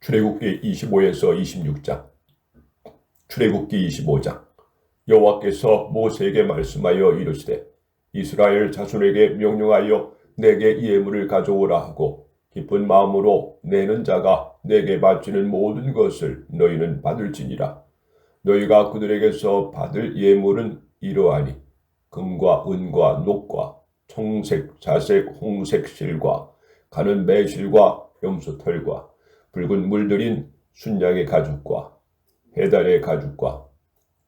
출애굽기 25에서 26장. 출애굽기 25장. 여호와께서 모세에게 말씀하여 이르시되 이스라엘 자손에게 명령하여 내게 이 예물을 가져오라 하고 기쁜 마음으로 내는 자가 내게 바치는 모든 것을 너희는 받을지니라. 너희가 그들에게서 받을 예물은 이러하니 금과 은과 녹과 청색, 자색, 홍색 실과 가는 매실과 염소털과 붉은 물들인 순양의 가죽과 해달의 가죽과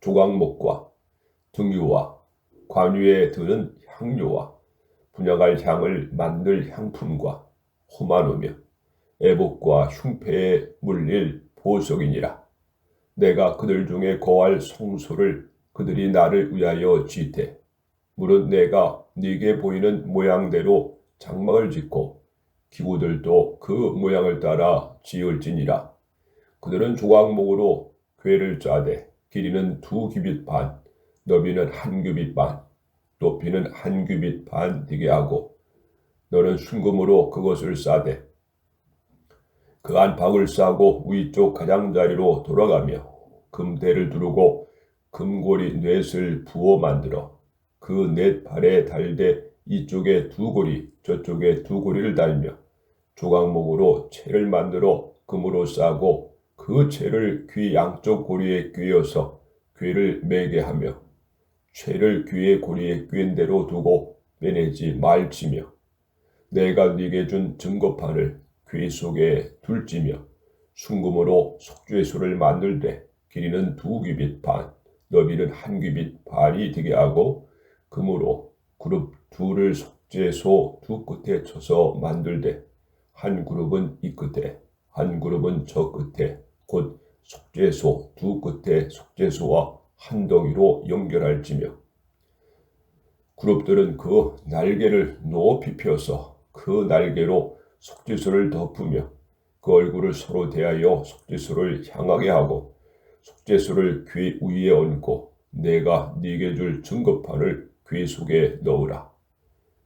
조각목과 등유와 관유에 드는 향료와 분양할 향을 만들 향품과 호마노며 애복과 흉패에 물릴 보석이니라. 내가 그들 중에 거할 성소를 그들이 나를 위하여 지되 무릇 내가 네게 보이는 모양대로 장막을 짓고 기구들도 그 모양을 따라 지을지니라. 그들은 조각목으로 궤를 짜되 길이는 두 규빗 반, 너비는 한 규빗 반, 높이는 한 규빗 반 되게 하고 너는 순금으로 그것을 싸되 그 안팎을 싸고 위쪽 가장자리로 돌아가며 금대를 두르고 금고리 넷을 부어 만들어 그 넷 발에 달되 이쪽에 두 고리 저쪽에 두 고리를 달며 조각목으로 채를 만들어 금으로 싸고 그 채를 귀 양쪽 고리에 꿰어서 귀를 매게 하며 채를 귀의 고리에 꿰인 대로 두고 빼내지 말지며 내가 네게 준 증거판을 귀 속에 둘지며 순금으로 속죄소를 만들되 길이는 두 규빗 반, 너비는 한 규빗 반이 되게 하고 금으로 그룹 둘을 속죄소 두 끝에 쳐서 만들되 한 그룹은 이 끝에 한 그룹은 저 끝에 곧 속죄소 두 끝에 속죄소와 한 덩이로 연결할지며 그룹들은 그 날개를 높이 펴서 그 날개로 속죄소를 덮으며 그 얼굴을 서로 대하여 속죄소를 향하게 하고 속죄소를 귀 위에 얹고 내가 네게 줄 증거판을 귀 속에 넣으라.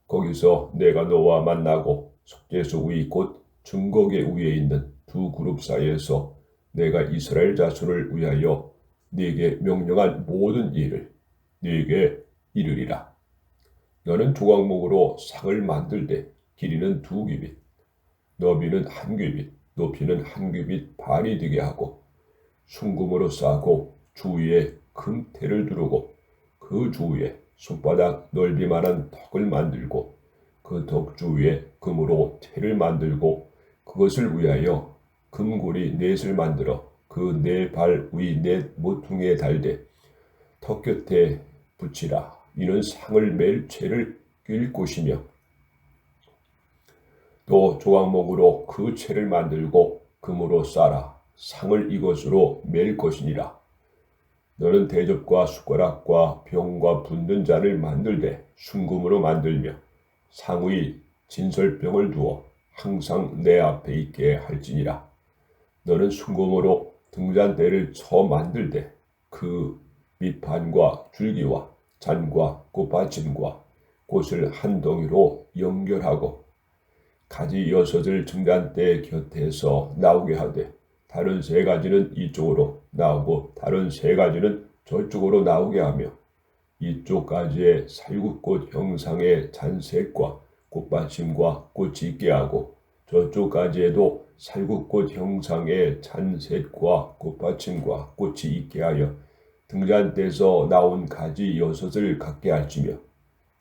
거기서 내가 너와 만나고 속죄소 위 곧 증거계 위에 있는 두 그룹 사이에서 내가 이스라엘 자손을 위하여 네게 명령한 모든 일을 네게 이르리라. 너는 조각목으로 상을 만들되 길이는 두 규빗, 너비는 한 규빗, 높이는 한 규빗 반이 되게 하고 순금으로 싸고 주위에 금태를 두르고 그 주위에 손바닥 넓이만한 덕을 만들고 그 덕 주 위에 금으로 태를 만들고 그것을 위하여 금고리 넷을 만들어 그 네 발 위 넷 모퉁이에 달되 턱 곁에 붙이라. 이는 상을 맬 채를 낄 곳이며 또 조각목으로 그 채를 만들고 금으로 싸라. 상을 이것으로 맬 것이니라. 너는 대접과 숟가락과 병과 붓는 잔을 만들되 순금으로 만들며 상의 진설병을 두어 항상 내 앞에 있게 할지니라. 너는 순금으로 등잔대를 쳐 만들되 그 밑판과 줄기와 잔과 꽃받침과 꽃을 한 덩이로 연결하고 가지 여섯을 등잔대 곁에서 나오게 하되 다른 세 가지는 이쪽으로 나오고 다른 세 가지는 저쪽으로 나오게 하며 이쪽 가지에 살구꽃 형상의 잔색과 꽃받침과 꽃이 있게 하고 저쪽 가지에도 살구꽃 형상의 잔색과 꽃받침과 꽃이 있게 하여 등잔대에서 나온 가지 여섯을 갖게 할지며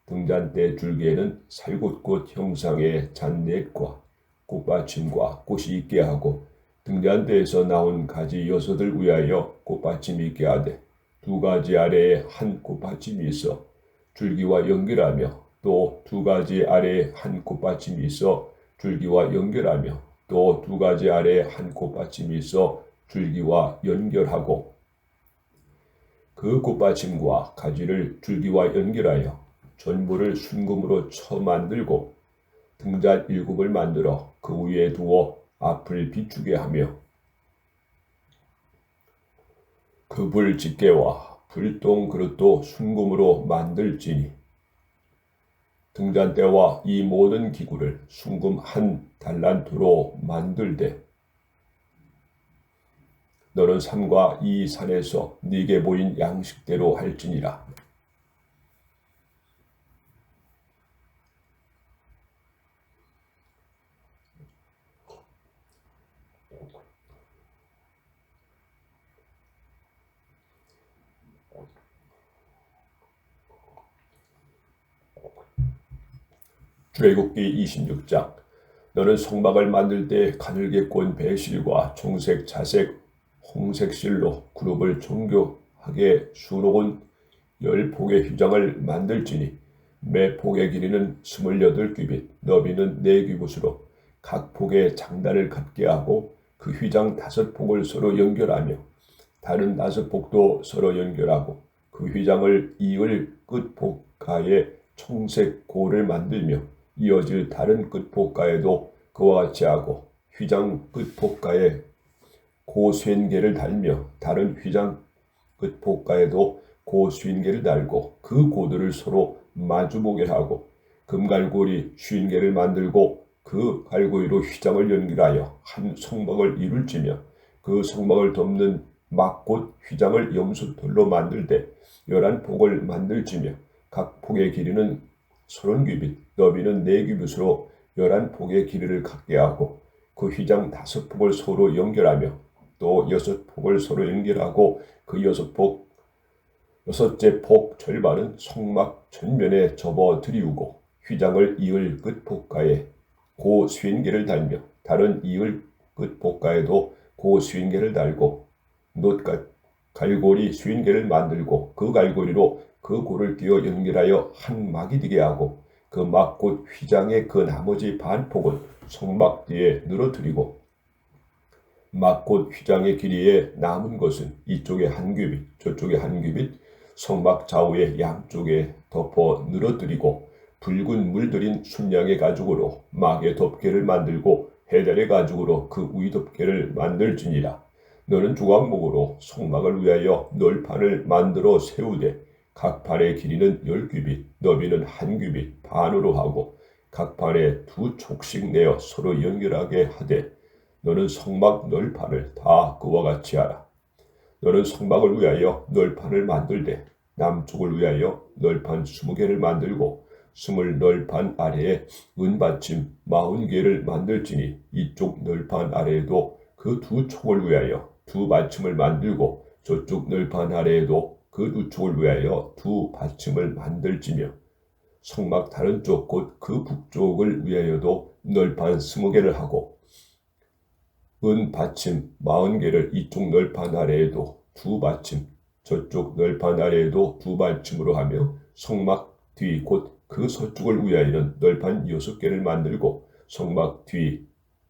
등잔대 줄기에는 살구꽃 형상의 잔넷과 꽃받침과 꽃이 있게 하고 등잔대에서 나온 가지 여섯을 위하여 꽃받침이 있게 하되 두 가지 아래에 한 꽃받침이 있어 줄기와 연결하며 또 두 가지 아래에 한 꽃받침이 있어 줄기와 연결하며 또 두 가지 아래에 한 꽃받침이 있어 줄기와 연결하고 그 꽃받침과 가지를 줄기와 연결하여 전부를 순금으로 쳐 만들고 등잔 일곱을 만들어 그 위에 두어 앞을 비추게 하며 그불 집게와 불똥 그릇도 순금으로 만들지니 등잔대와 이 모든 기구를 순금 한 달란트로 만들되 너는 삼과 이 산에서 네게 보인 양식대로 할지니라. 출애굽기 26장. 너는 성막을 만들 때 가늘게 꼰 배실과 청색, 자색, 홍색 실로 그룹을 정교하게 수놓은 열 폭의 휘장을 만들지니 매 폭의 길이는 스물여덟 규빗, 너비는 네 규빗으로 각 폭의 장단을 갖게 하고 그 휘장 다섯 폭을 서로 연결하며 다른 다섯 폭도 서로 연결하고 그 휘장을 이을 끝 폭가에 청색 고를 만들며 이어질 다른 끝폭가에도 그와 같이 하고 휘장 끝폭가에 고수인계를 달며 다른 휘장 끝폭가에도 고수인계를 달고 그 고들을 서로 마주보게 하고 금갈고리 쉰개를 만들고 그 갈고리로 휘장을 연결하여 한 성막을 이룰지며 그 성막을 덮는 막곧 휘장을 염소털로 만들되 열한 폭을 만들지며 각 폭의 길이는 서른 규빗, 너비는 네 규빗으로 열한 폭의 길이를 갖게 하고 그 휘장 다섯 폭을 서로 연결하며 또 여섯 폭을 서로 연결하고 그 여섯 폭 여섯째 폭 절반은 성막 전면에 접어 들이우고 휘장을 이을 끝폭가에 고 수인계를 달며 다른 이을 끝폭가에도 고 수인계를 달고 놋갓 갈고리 수인계를 만들고 그 갈고리로 그 고를 끼어 연결하여 한 막이 되게 하고 그 막 곧 휘장의 그 나머지 반폭을 성막 뒤에 늘어뜨리고 막 곧 휘장의 길이에 남은 것은 이쪽에 한 규빗 저쪽에 한 규빗 성막 좌우의 양쪽에 덮어 늘어뜨리고 붉은 물들인 순양의 가죽으로 막의 덮개를 만들고 해달의 가죽으로 그 위 덮개를 만들지니라. 너는 주광목으로 성막을 위하여 널판을 만들어 세우되 각 판의 길이는 열 규빗, 너비는 한 규빗 반으로 하고 각 판에 두 촉씩 내어 서로 연결하게 하되 너는 성막 널판을 다 그와 같이 하라. 너는 성막을 위하여 널판을 만들되 남쪽을 위하여 널판 스무 개를 만들고 스물 널판 아래에 은받침 마흔 개를 만들지니 이쪽 널판 아래에도 그 두 촉을 위하여 두 받침을 만들고 저쪽 널판 아래에도 그두 촉을 위하여 두 받침을 만들지며 성막 다른 쪽 곧 그 북쪽을 위하여도 널판 스무 개를 하고 은 받침 마흔 개를 이쪽 널판 아래에도 두 받침 저쪽 널판 아래에도 두 받침으로 하며 성막 뒤 곧 그 서쪽을 위하여는 널판 여섯 개를 만들고 성막 뒤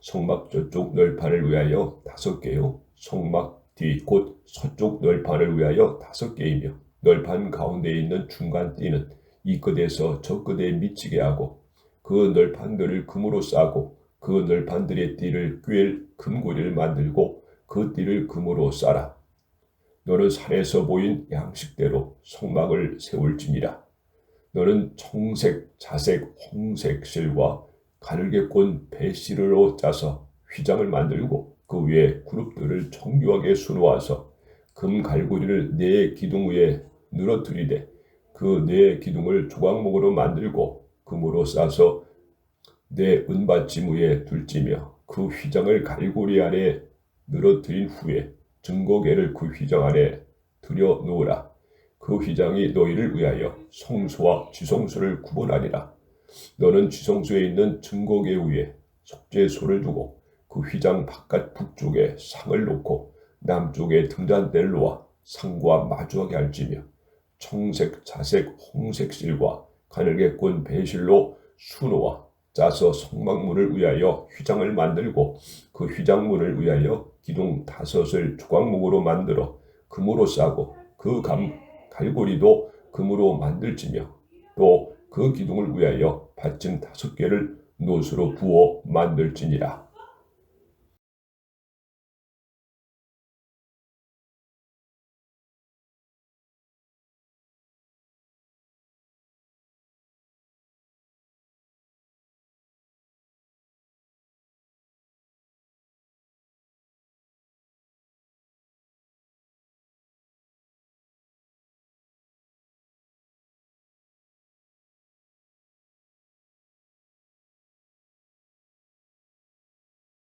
성막 저쪽 널판을 위하여 다섯 개요. 성막 뒤 곧 서쪽 널판을 위하여 다섯 개이며 널판 가운데 있는 중간 띠는 이 끝에서 저 끝에 미치게 하고 그 널판들을 금으로 싸고 그 널판들의 띠를 꿰 금고리를 만들고 그 띠를 금으로 싸라. 너는 산에서 보인 양식대로 성막을 세울지니라. 너는 청색, 자색, 홍색 실과 가늘게 꼰 배실로 짜서 휘장을 만들고 그 위에 그룹들을 정교하게 수놓아서 금 갈고리를 네 기둥 위에 늘어뜨리되 그 네 기둥을 조각목으로 만들고 금으로 싸서 네 은받침 위에 둘지며 그 휘장을 갈고리 안에 늘어뜨린 후에 증거계를 그 휘장 안에 들여 놓으라. 그 휘장이 너희를 위하여 성소와 지성소를 구분하리라. 너는 지성소에 있는 증거계 위에 속죄소를 두고 그 휘장 바깥 북쪽에 상을 놓고 남쪽에 등잔대를 놓아 상과 마주하게 할지며 청색, 자색, 홍색 실과 가늘게 꼰 배실로 수놓아 짜서 성막문을 위하여 휘장을 만들고 그 휘장문을 위하여 기둥 다섯을 조각목으로 만들어 금으로 싸고 그 감, 갈고리도 금으로 만들지며 또 그 기둥을 위하여 받침 다섯 개를 노수로 부어 만들지니라.